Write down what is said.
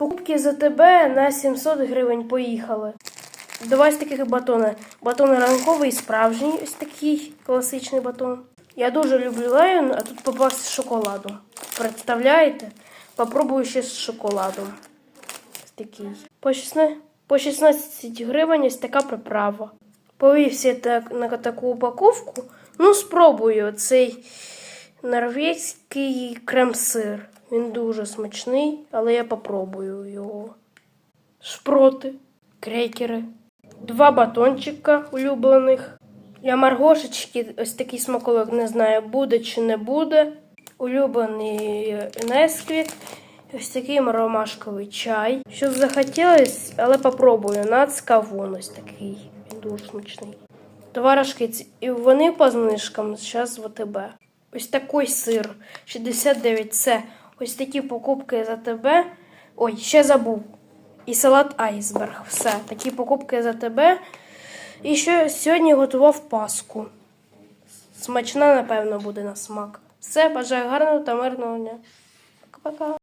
Покупки за тебе на 700 гривень поїхали. Два ось таких батони. Батон ранковий, справжній, ось такий класичний батон. Я дуже люблю лейон, а тут попався з шоколадом. Представляєте? Попробую ще з шоколадом. Ось такий. По 16, по 16 гривень ось така приправа. Повівся так на таку упаковку. Ну, спробую цей норвезький крем-сир. Він дуже смачний, але я попробую його. Шпроти, крекери, два батончика улюблених. Для Маргошечки ось такий смаколик не знаю, буде чи не буде. Улюблений Несквік. Ось такий ромашковий чай. Що захотілось, але попробую. Нац кавун ось такий. Він дуже смачний. Товаришки, і вони по знижкам зараз в АТБ. Ось такий сир 69 це. Ось такі покупки за тебе. Ой, ще забув. І салат айсберг. Все. Такі покупки за тебе. І ще сьогодні готував паску. Смачна, напевно, буде на смак. Все, бажаю гарного та мирного дня. Пока-пока.